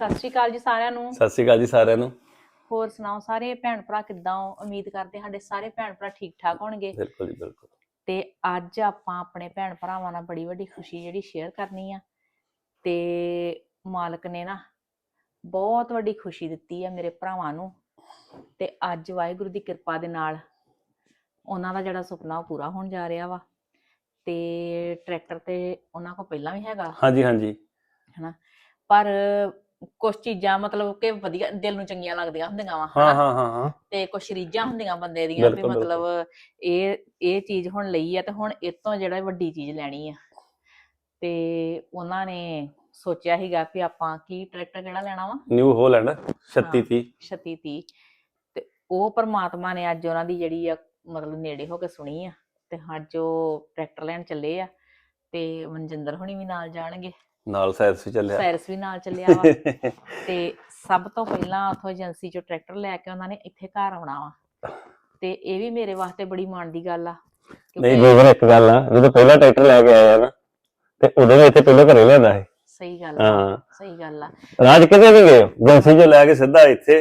ਸਤਿ ਸ਼੍ਰੀ ਅਕਾਲ ਜੀ ਸਾਰਿਆਂ ਨੂੰ। ਸਤਿ ਸ਼੍ਰੀ ਅਕਾਲ ਜੀ ਸਾਰਿਆਂ ਨੂੰ। ਹੋਰ ਸੁਣਾਓ ਸਾਰੇ ਭੈਣ ਭਰਾ ਕਿੱਦਾਂ ਹੋ? ਉਮੀਦ ਕਰਦੇ ਸਾਡੇ ਸਾਰੇ ਭੈਣ ਭਰਾ ਠੀਕ ਠਾਕ ਹੋਣਗੇ। ਬਿਲਕੁਲ ਜੀ ਬਿਲਕੁਲ। ਤੇ ਅੱਜ ਆਪਾਂ ਆਪਣੇ ਭੈਣ ਭਰਾਵਾਂ ਨਾਲ ਬੜੀ ਵੱਡੀ ਖੁਸ਼ੀ ਜਿਹੜੀ ਸ਼ੇਅਰ ਕਰਨੀ ਆ। ਤੇ ਮਾਲਕ ਨੇ ਨਾ ਬਹੁਤ ਵੱਡੀ ਖੁਸ਼ੀ ਦਿੱਤੀ ਆ ਮੇਰੇ ਭਰਾਵਾਂ ਨੂੰ। ਤੇ ਅੱਜ ਵਾਹਿਗੁਰੂ ਦੀ ਕਿਰਪਾ ਦੇ ਨਾਲ ਉਹਨਾਂ ਦਾ ਜਿਹੜਾ ਸੁਪਨਾ ਉਹ ਪੂਰਾ ਹੋਣ ਜਾ ਰਿਹਾ ਵਾ। ਤੇ ਟਰੈਕਟਰ ਤੇ ਉਹਨਾਂ ਕੋਲ ਪਹਿਲਾਂ ਵੀ ਹੈਗਾ। ਹਾਂਜੀ ਹਾਂਜੀ। ਪਰ ਕੁਝ ਚੀਜ਼ਾਂ ਮਤਲਬ ਕਿ ਵਧੀਆ ਦਿਲ ਨੂੰ ਚੰਗੀਆਂ ਲੱਗਦੀਆਂ ਹੁੰਦੀਆਂ ਵਾ ਹਾਂ ਹਾਂ ਹਾਂ ਹਾਂ। ਤੇ ਕੁਝ ਰੀਝਾਂ ਹੁੰਦੀਆਂ ਬੰਦੇ ਦੀਆਂ ਵੀ ਬਿਲਕੁਲ, ਮਤਲਬ ਇਹ ਇਹ ਚੀਜ਼ ਹੁਣ ਲਈ ਆ ਤੇ ਹੁਣ ਇਹ ਤੋਂ ਜਿਹੜਾ ਵੱਡੀ ਚੀਜ਼ ਲੈਣੀ ਆ। ਤੇ ਉਹਨਾਂ ਨੇ ਸੋਚਿਆ ਸੀਗਾ ਕਿ ਆਪਾਂ ਕੀ ਟਰੈਕਟਰ ਕਿਹੜਾ ਲੈਣਾ ਵਾ? ਨਿਊ ਹੋਲੈਂਡ 36 30 36 30 ਤੇ ਉਹ ਪਰਮਾਤਮਾ ਨੇ ਅੱਜ ਉਹਨਾਂ ਦੀ ਜਿਹੜੀ ਆ ਮਤਲਬ ਨੇੜੇ ਹੋ ਕੇ ਸੁਣੀ ਆ। ਤੇ ਅੱਜ ਉਹ ਟਰੈਕਟਰ ਲੈਣ ਚੱਲੇ ਆ ਤੇ ਮਨਜਿੰਦਰ ਹੁਣੀ ਵੀ ਨਾਲ ਜਾਣਗੇ। ਨਾਲ ਸਾਇਰਸ ਵੀ ਚੱਲਿਆ। ਸਾਇਰਸ ਵੀ ਨਾਲ ਚੱਲਿਆ ਵਾ। ਤੇ ਸਭ ਤੋਂ ਪਹਿਲਾਂ ਉਥੋਂ ਏਜੰਸੀ ਚੋਂ ਟਰੈਕਟਰ ਲੈ ਕੇ ਉਹਨਾਂ ਨੇ ਇੱਥੇ ਘਰ ਆਉਣਾ ਵਾ। ਤੇ ਇਹ ਵੀ ਮੇਰੇ ਵਾਸਤੇ ਬੜੀ ਮਾਣ ਦੀ ਗੱਲ ਆ। ਨਹੀਂ ਬੇਵਰ ਇੱਕ ਗੱਲ ਆ ਜਦੋਂ ਪਹਿਲਾ ਟਰੈਕਟਰ ਲੈ ਕੇ ਆਇਆ ਨਾ ਤੇ ਉਦੋਂ ਵੀ ਇੱਥੇ ਪਹਿਲਾਂ ਘਰੇ ਲਿਆਂਦਾ ਸੀ। ਸਹੀ ਗੱਲ ਆ ਹਾਂ। ਸਹੀ ਗੱਲ ਆ। ਰਾਜ ਕਿਤੇ ਵੀ ਗਏ ਏਜੰਸੀ ਚੋਂ ਲੈ ਕੇ ਸਿੱਧਾ ਇੱਥੇ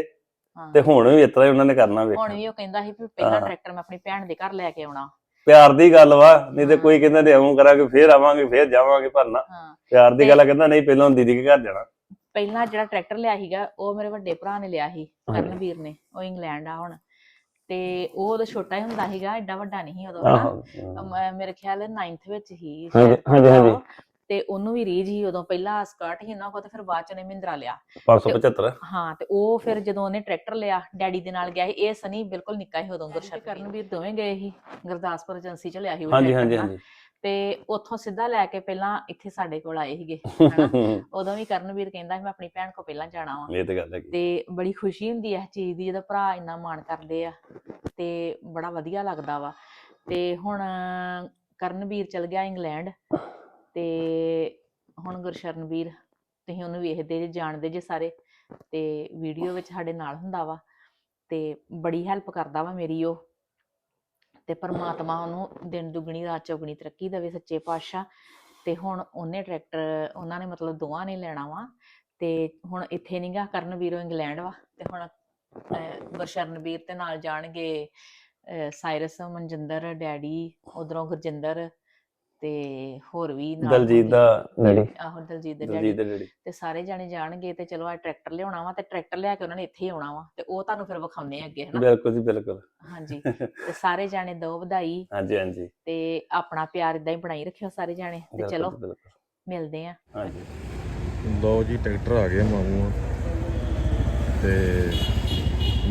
ਹਾਂ। ਤੇ ਹੁਣ ਵੀ ਇਸ ਤਰ੍ਹਾਂ ਹੀ ਉਹਨਾਂ ਨੇ ਕਰਨਾ ਹੁਣ ਵੇਖਣਾ ਵੀ ਉਹ ਕਹਿੰਦਾ ਸੀ ਵੀ ਪਹਿਲਾਂ ਹਾਂ। ਟਰੈਕਟਰ ਮੈਂ ਆਪਣੀ ਭੈਣ ਦੇ ਘਰ ਲੈ ਕੇ ਆਉਣਾ। ਪਿਆਰ ਦੀ ਗੱਲ ਵਾ ਨਹੀਂ ਤੇ। ਕੋਈ ਕਹਿੰਦਾ ਤੇ ਆਉਂ ਕਰਾਂਗੇ ਫੇਰ ਆਵਾਂਗੇ ਫੇਰ ਜਾਵਾਂਗੇ ਪਰ ਨਾ। ਹਾਂ। ਪਿਆਰ ਦੀ ਗੱਲ ਆ ਕਹਿੰਦਾ ਨਹੀਂ ਪਹਿਲਾਂ ਦੀਦੀ ਦੇ ਘਰ ਜਾਣਾ। ਪਹਿਲਾਂ ਜਿਹੜਾ ਟਰੈਕਟਰ ਲਿਆ ਸੀਗਾ ਉਹ ਮੇਰੇ ਵੱਡੇ ਭਰਾ ਨੇ ਲਿਆ ਸੀ। ਕਰਨਵੀਰ ਨੇ ਉਹ ਇੰਗਲੈਂਡ ਆ ਹੁਣ। ਤੇ ਉਹ ਉਦੋਂ ਛੋਟਾ ਹੀ ਹੁੰਦਾ ਸੀਗਾ ਐਡਾ ਵੱਡਾ ਨਹੀਂ ਸੀ ਉਦੋਂ ਹਨਾ? ਆਹੋ ਮੇਰੇ ਖਿਆਲ 9th ਵਿੱਚ ਹੀ ਹਾਂਜੀ, ਹਾਂਜੀ। ਤੇ ਉਹਨੂੰ ਵੀ ਰੀਝ ਹੀ ਉਦੋਂ ਪਹਿਲਾਂ ਸਕਾਰਟ ਹੀ ਉਹਨਾਂ ਕੋਲ ਤੇ ਫਿਰ ਬਾਅਦ ਚ ਉਹਨੇ ਮਹਿੰਦਰਾ ਲਿਆ। 575 ਹਾਂ ਤੇ ਉਹ ਫਿਰ ਜਦੋਂ ਉਹਨੇ ਟਰੈਕਟਰ ਲਿਆ ਡੈਡੀ ਦੇ ਨਾਲ ਗਿਆ ਸੀ ਇਹ ਸਨੀ ਬਿਲਕੁਲ ਨਿੱਕਾ ਹੀ ਉਦੋਂ ਗੁਰਸ਼ਰਨ ਕਰਨਵੀਰ ਦੋਵੇਂ ਗਏ ਸੀ ਗੁਰਦਾਸਪੁਰ ਏਜੰਸੀ ਚ ਲਿਆ ਸੀ ਉਹ ਹਾਂਜੀ ਹਾਂਜੀ ਨਾ। ਹਾਂਜੀ। ਤੇ ਉੱਥੋਂ ਸਿੱਧਾ ਲੈ ਕੇ ਪਹਿਲਾਂ ਇੱਥੇ ਸਾਡੇ ਕੋਲ ਆਏ ਸੀਗੇ ਉਦੋਂ ਵੀ ਕਰਨਵੀਰ ਕਹਿੰਦਾ ਮੈਂ ਆਪਣੀ ਭੈਣ ਕੋਲ ਪਹਿਲਾਂ ਜਾਣਾ ਵਾ। ਇਹ ਤੇ ਗੱਲ ਹੈਗੀ। ਤੇ ਬੜੀ ਖੁਸ਼ੀ ਹੁੰਦੀ ਹੈ ਇਸ ਚੀਜ਼ ਦੀ ਜਦੋਂ ਭਰਾ ਇੰਨਾ ਮਾਣ ਕਰਦੇ ਆ ਤੇ ਬੜਾ ਵਧੀਆ ਲੱਗਦਾ ਵਾ। ਤੇ ਹੁਣ ਕਰਨਵੀਰ ਚਲ ਗਿਆ ਇੰਗਲੈਂਡ। ਤੇ ਹੁਣ ਗੁਰਸ਼ਰਨਵੀਰ ਤੁਸੀਂ ਉਹਨੂੰ ਵੇਖਦੇ ਜੇ ਜਾਣਦੇ ਜੇ ਸਾਰੇ ਤੇ ਵੀਡੀਓ ਵਿੱਚ ਸਾਡੇ ਨਾਲ ਹੁੰਦਾ ਵਾ ਤੇ ਬੜੀ ਹੈਲਪ ਕਰਦਾ ਵਾ ਮੇਰੀ ਉਹ ਤੇ ਪਰਮਾਤਮਾ ਉਹਨੂੰ ਦਿਨ ਦੁਗਣੀ ਰਾਤ ਚੌਗਣੀ ਤਰੱਕੀ ਦੇਵੇ ਸੱਚੇ ਪਾਤਸ਼ਾਹ ਤੇ ਹੁਣ ਉਹਨੇ ਟਰੈਕਟਰ ਉਹਨਾਂ ਨੇ ਮਤਲਬ ਦੋਵਾਂ ਨੇ ਲੈਣਾ ਵਾ ਤੇ ਹੁਣ ਇੱਥੇ ਨਹੀਂਗਾ ਕਰਨਵੀਰੋਂ ਇੰਗਲੈਂਡ ਵਾ ਤੇ ਹੁਣ ਅਹ, ਗੁਰਸ਼ਰਨਵੀਰ ਤੇ ਨਾਲ ਜਾਣਗੇ ਸਾਇਰਸ ਮਨਜਿੰਦਰ ਡੈਡੀ ਉਧਰੋਂ ਗੁਰਜਿੰਦਰ ਤੇ ਹੋਰ ਵੀ ਨਾਲ ਦਲਜੀਤ। ਦਾ ਡੈਡੀ ਆਹੋ ਦਲਜੀਤ ਦੇ ਦਲਜੀਤ ਡੈਡੀ। ਦਾ ਡੈਡੀ। ਤੇ ਸਾਰੇ ਜਾਣੇ ਜਾਣਗੇ ਤੇ ਚਲੋ ਆ ਟਰੈਕਟਰ ਲਿਆਉਣਾ ਵਾ ਤੇ ਟਰੈਕਟਰ ਲਿਆ ਕੇ ਉਹਨਾਂ ਨੇ ਇੱਥੇ ਹੀ ਆਉਣਾ ਵਾ ਤੇ ਉਹ ਤੁਹਾਨੂੰ ਫਿਰ ਵਿਖਾਉਣੇ ਅੱਗੇ ਹਨਾ? ਬਿਲਕੁਲ ਜੀ ਬਿਲਕੁਲ। ਹਾਂਜੀ। ਤੇ ਸਾਰੇ ਜਾਣੇ ਦੋ ਵਧਾਈ। ਹਾਂਜੀ ਹਾਂਜੀ। ਤੇ ਆਪਣਾ ਪਿਆਰ ਇਦਾਂ ਹੀ ਬਣਾਈ ਰੱਖਿਓ ਸਾਰੇ ਜਾਣੇ ਤੇ ਬਿਲਕੁਲ ਚਲੋ ਜੀ, ਬਿਲਕੁਲ। ਮਿਲਦੇ ਆ। ਹਾਂਜੀ। ਲਓ ਜੀ ਟਰੈਕਟਰ ਆ ਗਿਆ ਮਾਮੂ। ਤੇ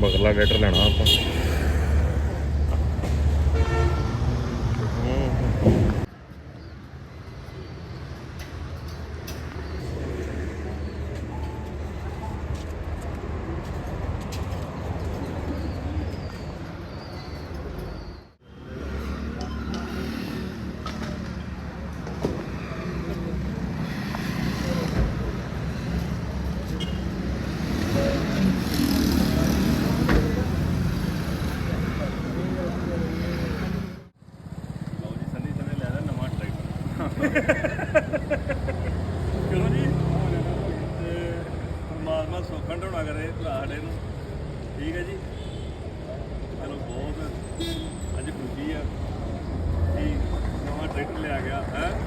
ਬਗਲਾ ਟਰੈਕਟਰ ਲੈਣਾ ਆਪਾਂ ਲਓ ਜੀ ਸੰਨੀ ਸਨੇ ਲੈ ਲੈ ਨਵਾਂ ਟਰੈਕਟਰ ਚਲੋ ਜੀ ਤੇ ਪਰਮਾਤਮਾ ਸੁੱਖਣ ਢੋਣਾ ਕਰੇ ਭਰਾ ਸਾਡੇ ਨੂੰ ਠੀਕ ਹੈ ਜੀ ਚਲੋ ਬਹੁਤ ਅੱਜ ਖੁਸ਼ੀ ਆ ਕਿ ਨਵਾਂ ਟਰੈਕਟਰ ਲਿਆ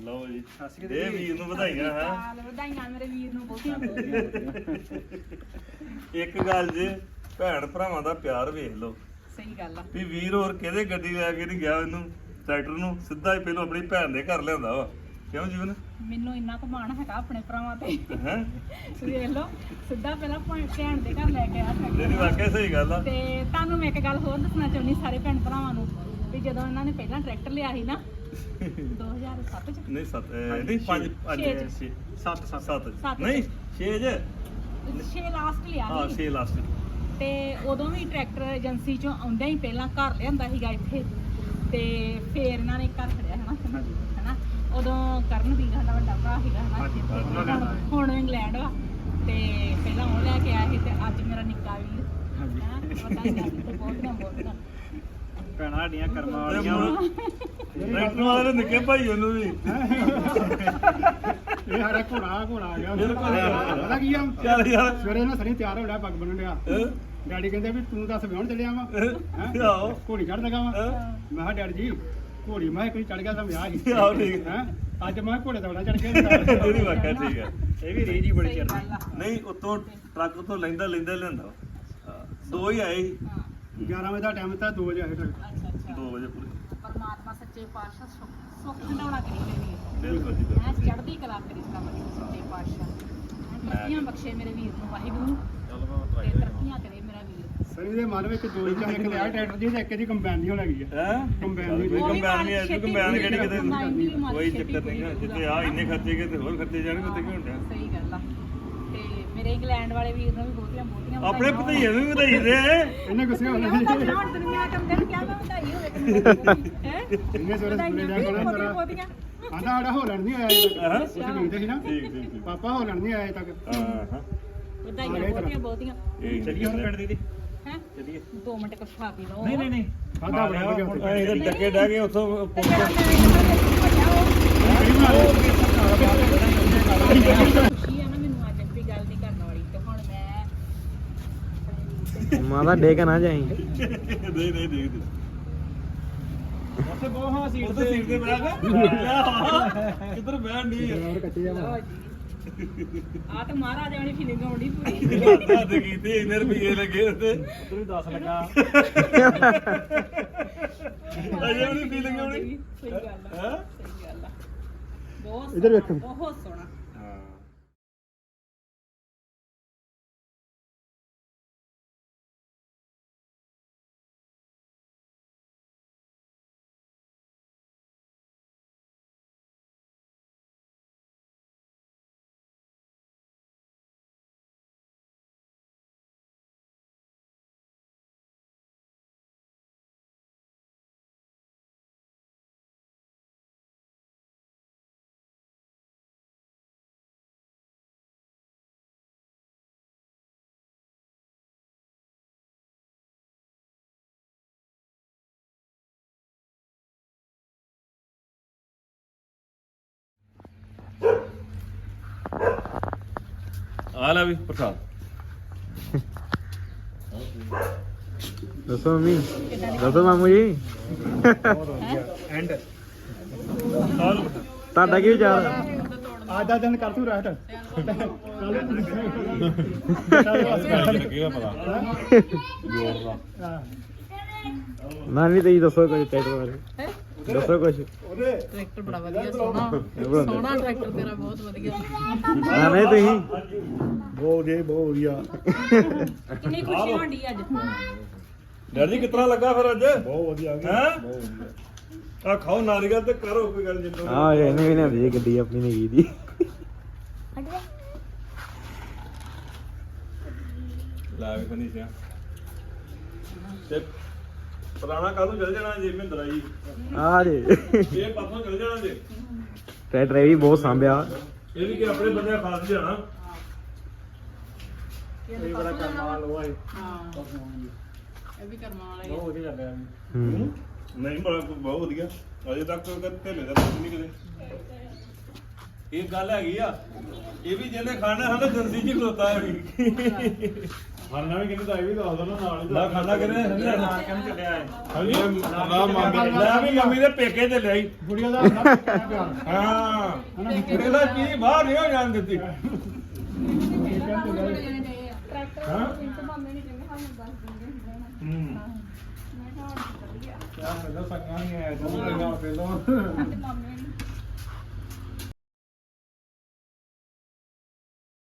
ਲਓ ਜੀ ਇਹ ਵੀਰ ਨੂੰ ਵਧਾਈਆਂ ਹਾਂ। ਵਧਾਈਆਂ ਮੇਰੇ ਵੀਰ ਨੂੰ ਬਹੁਤੀਆਂ ਇੱਕ ਗੱਲ ਜੇ ਭੈਣ ਭਰਾਵਾਂ ਦਾ ਪਿਆਰ ਵੇਖ ਲਓ। ਸਹੀ ਗੱਲ ਆ। ਵੀ ਵੀਰ ਹੋਰ ਕਿਹਦੇ ਗੱਡੀ ਲੈ ਕੇ ਨਹੀਂ ਗਿਆ ਇਹਨੂੰ ਟਰੈਕਟਰ ਨੂੰ ਸਿੱਧਾ ਹੀ ਪਹਿਲਾਂ ਆਪਣੀ ਭੈਣ ਦੇ ਘਰ ਲਿਆਂਦਾ ਵਾ। ਕਿਉਂ ਜੀਵਨ? ਮੈਨੂੰ ਇੰਨਾ ਕੁ ਮਾਣ ਹੈਗਾ ਆਪਣੇ ਭਰਾਵਾਂ ਤੇ। ਹੈ? ਵੇਖ ਲਓ ਸਿੱਧਾ ਪਹਿਲਾਂ ਭੈਣ ਭੈਣ ਦੇ ਘਰ ਲੈ ਕੇ ਆਇਆ tractor। ਤੇਰੀ ਵਾਕਿਆ ਸਹੀ ਗੱਲ ਆ। ਤੇ ਤੁਹਾਨੂੰ ਮੈਂ ਇੱਕ ਗੱਲ ਹੋਰ ਦੱਸਣਾ ਚਾਹੁੰਦੀ ਸਾਰੇ ਭੈਣ ਭਰਾਵਾਂ ਨੂੰ। ਵੀ ਜਦੋਂ ਇਹਨਾਂ ਨੇ ਪਹਿਲਾਂ ਟਰੈਕਟਰ ਲਿਆ ਸੀ ਨਾ 2007 ਚ। ਨਹੀਂ ਸੱਤ ਅਹ, ਨਹੀਂ ਪੰਜ ਅੱਜ ਛੇ ਚ। 6 ਸੱਤ ਸੱਤ। ਸੱਤ ਸੱਤ ਨਹੀਂ 6 ਜੇ 6 ਲਾਸਟ ਲਿਆ ਹਾਂ ਸੀ। 6 ਲਾਸਟ ਤੇ ਉਦੋਂ ਵੀ ਟਰੈਕਟਰ ਏਜੰਸੀ ਚੋਂ ਆਉਂਦਿਆਂ ਹੀ ਪਹਿਲਾਂ ਘਰ ਲਿਆਂਦਾ ਸੀਗਾ ਇੱਥੇ। ਤੇ ਫੇਰ ਇਹਨਾਂ ਨੇ ਘਰ ਖੜਿਆ ਹਨਾ? ਹਨਾ? ਉਦੋਂ ਕਰਨ ਵੀ ਸਾਡਾ ਵੱਡਾ ਭਰਾ ਸੀਗਾ ਹਨਾ? ਨੇ ਹੁਣ- ਇੰਗਲੈਂਡ ਵਾ। ਤੇ ਪਹਿਲਾਂ ਉਹ ਲੈ ਕੇ ਆਇਆ ਸੀ ਤੇ ਅੱਜ ਮੇਰਾ ਨਿੱਕਾ ਵੀਰ ਹਾਂਜੀ। ਹੈਂ, ਵਧਾਈਆਂ ਤੇ ਬਹੁਤੀਆਂ ਬਹੁਤੀਆਂ ਭੈਣਾਂ ਸਾਡੀਆਂ ਕਰਮਾਂ ਵਾਲੀਆਂ ਵਾਂ। ਟਰੈਕਟਰ ਵਾਲੇ ਨੇ ਨਿੱਕੇ ਭਾਈ ਉਹਨੂੰ ਵੀ। ਇਹ ਸਾਡਾ ਘੋੜਾ ਘੋੜਾ ਆ ਗਿਆ। ਪਤਾ ਕੀ ਆ? ਚੱਲ ਯਾਰ। ਸਵੇਰੇ ਨਾ ਸਰੀ ਤਿਆਰ ਹੋ ਲਿਆ ਪੱਗ ਬੰਨਣ ਲਿਆ ਹੈਂ? ਡੈਡੀ ਕਹਿੰਦੇ ਵੀ ਤੂੰ ਦੱਸ ਵਿਆਹਣ ਚੱਲਿਆ ਵਾ? ਹੈਂ? ਆਹੋ। ਘੋੜੀ ਚੜ ਲਗਾ ਵਾ। ਹੈਂ? ਮੈਂ ਕਿਹਾ ਡੈਡੀ ਜੀ ਘੋੜੀ ਮੈਂ ਇੱਕ ਚੜ ਗਿਆ ਤਾਂ ਵਿਆਹ ਸੀ ਆਹੋ ਠੀਕ ਹੈਂ? ਅੱਜ ਮੈਂ ਘੋੜੇ ਦੌੜਾ ਚੜ ਗਿਆ ਤੇਰੀ ਵਾਕਿਆ ਠੀਕ ਹੈ। ਇਹ ਵੀ ਰੀਜ ਹੀ ਬੜੀ ਚਿਰ ਆ। ਨਹੀਂ ਉਤੋਂ ਟਰੱਕ ਤੋਂ ਲੈਂਦਾ ਲੈਂਦਾ ਲਿਆਂਦਾ ਹਾਂ, ਦੋ ਹੀ ਆਏ ਸੀ। ਹਾਂ 11 ਵਜੇ ਦਾ ਟਾਈਮ ਤਾਂ 2 ਵਜੇ ਆਏ ਟਰੱਕ ਅੱਛਾ ਅੱਛਾ। 2 ਵਜੇ ਪੂਰੇ। ਪਰਮਾਤਮਾ ਸੱਚੇ ਪਾਤਸ਼ਾਹ ਸੁੱਖ ਸੁੱਖ ਹੰਡਾਉਣਾ ਕਰੀ ਮੇਰੇ ਵੀਰ ਬਿਲਕੁਲ ਜੀ ਮੈਂ ਚੜ੍ਹਦੀ ਕਲਾ ਕਰੀ ਬੜੀ ਸੱਚੇ ਪਾਤਸ਼ਾਹ। ਹੈਂ, ਤਰੱਕੀਆਂ ਬਖਸ਼ੇ ਮੇਰੇ ਵੀਰ ਨੂੰ ਵਾਹਿਗੁਰੂ। ਤੇ ਤਰੱਕੀਆਂ ਕਰੇ ਮੇਰਾ ਵੀਰ। ਸਰੀ ਦੇ ਮਨ ਵਿੱਚ ਦੋ ਜਾਂ ਇੱਕ ਲਿਆ ਟਰੈਕਟਰ ਦੀ ਤੇ ਇੱਕ ਦੀ ਕੰਬਾਈਨ ਨਹੀਂ ਲੱਗੀ ਆ। ਹੈ? ਕੰਬਾਈਨ ਦੀ ਕੋਈ ਉਹ ਵੀ ਕੰਬਾਈਨ ਨਹੀਂ ਹੈ ਛੇਤੀ ਕੰਬਾਈਨ ਕਿਹੜੀ ਕਿਤੇ ਕੰਬਾਈਨ ਦੀ ਵੀ ਮਾਲ ਕੋਈ ਛੇਤੀ ਚੱਕਰ ਨਹੀਂ ਹੈ। ਜਿੱਤੇ ਆ ਇੰਨੇ ਖਰਚੇ ਗਏ ਤੇ ਹੋਰ ਖਰਚੇ ਜਾਣਗੇ ਉੱਤੇ ਕੀ ਹੁੰਦਾ ਸਹੀ ਮੇਰੇ ਇੰਗਲੈਂਡ ਵਾਲੇ ਵੀਰ ਨੂੰ ਵੀ ਬਹੁਤੀਆਂ ਬਹੁਤੀਆਂ ਆਪਣੇ ਭਤੀਜੇ ਨੂੰ ਵੀ ਵਧਾਈ ਦੇ ਇਹਨੇ ਗੁੱਸੇ ਹੋਣਾ ਹੁਣ ਦੁਨੀਆ ਕੰਦੇ ਨੂੰ ਕਿਹਾ ਮੈਂ ਵਧਾਈ ਹੋਵੇ ਹੈ ਇਹਨੇ ਸਵੇਰੇ ਸਕੂਲੇ ਜਾ ਕੇ ਨਾ ਮੇਰਾ ਬਹੁਤੀਆਂ ਆਂਦਾ ਸਾਡਾ ਹੋਲੈਂਡ ਨਹੀਂ ਆਇਆ ਅਜੇ ਹਾਂ ਤੱਕ ਉੱਥੇ ਵੇਖਦੇ ਸੀ ਨਾ ਠੀਕ ਠੀਕ ਠੀਕ ਪਾਪਾ ਹੋਲੈਂਡ ਨਹੀਂ ਆਇਆ ਤੱਕ ਹਾਂ ਹਾਂ ਵਧਾਈਆਂ ਬਹੁਤੀਆਂ ਬਹੁਤੀਆਂ ਇਹ ਚੱਲੀਏ ਹੁਣ ਪਿੰਡ ਦੀ ਹੈ ਚੱਲੀਏ ਦੋ ਮਿੰਟ ਕੁਛ ਖਾ ਪੀ ਲਓ ਨਹੀਂ ਖਾਦਾ ਬੜਾ ਵਧੀਆ ਉੱਥੇ ਇਹਦੇ ਟੱਕੇ ਡਹਿ ਗਏ ਉੱਥੋਂ ਤੇ ਜਿਹੜਾ ਮੈਂ ਖੁਸ਼ੀ ਆ ਨਾ ਮੈਨੂੰ ਅੱਜ ਦੀ ਗੱਲ ਨਹੀਂ ਕਰਨ ਵਾਲੀ ਤੇ ਹੁਣ ਮੈਂ ਮਾਦਾ ਡੇਕ ਨਾ ਜਾਈ। ਨਹੀਂ ਨਹੀਂ ਨਹੀਂ ਉੱਥੇ ਬਹੁਤ ਹਾਂ ਸੀਟ ਉੱਥੇ ਸੀਟ ਤੇ ਬੈਠ ਗਿਆ ਕਿੱਧਰ ਬੈਠ ਨਹੀਂ ਹੈ ਤੇ ਆ। ਤਾਂ ਮਹਾਰਾਜਾ ਵਾਲੀ ਫੀਲਿੰਗ ਆਉਂਦੀ ਪੂਰੀ। ਹੱਥ ਕੀਤੇ ਇੰਨੇ ਰੁਪਏ ਲੱਗੇ ਉੱਤੇ ਵੀ 10 ਲੱਗਾ। ਅਜੇ ਵੀ ਫੀਲਿੰਗ ਆਉਣੀ। ਸਹੀ ਗੱਲ ਆ। ਹੈ? ਸਹੀ ਗੱਲ ਆ। ਬਹੁਤ ਇੱਧਰ ਸੋਹਣਾ, ਵੇਖੋ। ਬਹੁਤ ਸੋਹਣਾ। ਆ ਲੈ ਵੀ ਪ੍ਰਸਾਦ ਦੱਸੋ ਮੰਮੀ ਦੱਸੋ ਮਾਮੂ ਜੀ। ਐਂਡ ਤੁਹਾਡਾ ਕੀ ਵਿਚਾਰ? ਆ? ਅੱਜ ਦਾ ਦਿਨ ਕਰ ਤੂੰ ਰੈਸਟ ਲੱਗੇਗਾ ਪਤਾ ਨਾ ਨਹੀਂ ਤੁਸੀਂ ਦੱਸੋ ਕੁਝ ਟਰੈਕਟਰ ਬਾਰੇ। ਦੱਸੋ ਕੁਝ ਟਰੈਕਟਰ ਬੜਾ ਵਧੀਆ ਸੋਹਣਾ। ਸੋਹਣਾ ਟਰੈਕਟਰ ਤੇਰਾ ਬਹੁਤ ਵਧੀਆ। ਨਾ ਨਹੀਂ ਤੁਸੀਂ? ਬਹੁਤ ਜੇ ਬਹੁਤ ਵਧੀਆ। ਕਿੰਨੀ ਖੁਸ਼ੀ ਹੋਣੀ ਅੱਜ? ਡੈਡੀ ਕਿਤਨਾ ਲੱਗਾ ਫਿਰ ਅੱਜ? ਬਹੁਤ ਵਧੀਆ। ਹੈ? ਆ ਖਾਓ ਨਾਰੀਅਲ ਤੇ ਕਰੋ ਕੋਈ ਗੱਲ ਜਿੰਦੋਂ। ਆ ਇਹਨੇ ਵੀ ਲਿਆਂਦੀ ਗੱਡੀ ਆਪਣੀ ਨਹੀਂ ਦੀ ਲੈ ਵੀ ਫਨੀ ਸਿਆ ਤੇ ਪੁਰਾਣਾ ਕਾਹਨੂੰ ਚਲ ਜਾਣਾ ਜੀ ਮਹਿੰਦਰਾ ਜੀ। ਆ ਜੇ। ਇਹ ਪਾਸੋਂ ਚਲ ਜਾਣਾ ਜੀ। ਟਰੈਕਟਰ ਇਹ ਵੀ ਬਹੁਤ ਸਾਂਭਿਆ। ਇਹ ਵੀ ਕਿ ਆਪਣੇ ਬੰਦੇ ਖਾਸ ਜਾਣਾ। ਇਹ ਬੜਾ ਕੰਮ ਵਾਲਾ ਹੈ ਹਾਂ। ਇਹ ਵੀ ਕਰਮਾਂ ਵਾਲਾ ਹੀ ਬਹੁਤ ਵਧੀਆ ਚੱਲਿਆ ਹੂੰ। ਨਹੀਂ ਬੜਾ ਬਹੁਤ ਵਧੀਆ। ਅਜੇ ਤੱਕ ਕੁਝ ਨਹੀਂ ਇਹ ਗੱਲ ਹੈਗੀ ਆ। ਇਹ ਵੀ ਜਿਹਨੇ ਖਾਣਾ ਹੈ ਨਾ ਜੰਸੀ ਚ ਖਲੋਤਾ ਹੈ ਵੀ। ਖਾਣਾ ਵੀ ਕਿੰਨੇ ਦਾ ਇਹ ਵੀ ਦੱਸ ਦੋ ਨਾਲ ਹੀ ਲਾ ਖਾਣਾ ਕਿਨੇ ਸੰਧਿਆ ਨਾਲ ਕਿੰਨੇ ਚੱਲਿਆ ਹੈ ਹਾਂਜੀ? ਨਾ ਮੰਗ ਲੈ ਵੀ ਮੰਮੀ ਦੇ ਪੇਕੇ ਤੇ ਲਈ ਗੁੜੀਆ ਦਾ ਹੁੰਦਾ ਪਿਆਰ। ਹਾਂ। ਇਹਦਾ ਕੀ? ਬਾਹਰ ਨਹੀਂ ਹੋ ਜਾਣ ਦਿੱਤੀ। ਹਾਂ? ਹੂੰ। ਪਹਿਲਾਂ ਸੰਗਾਂ ਨਹੀਂ ਆਇਆ ਤੂੰ ਪਹਿਲਾਂ ਪਹਿਲਾਂ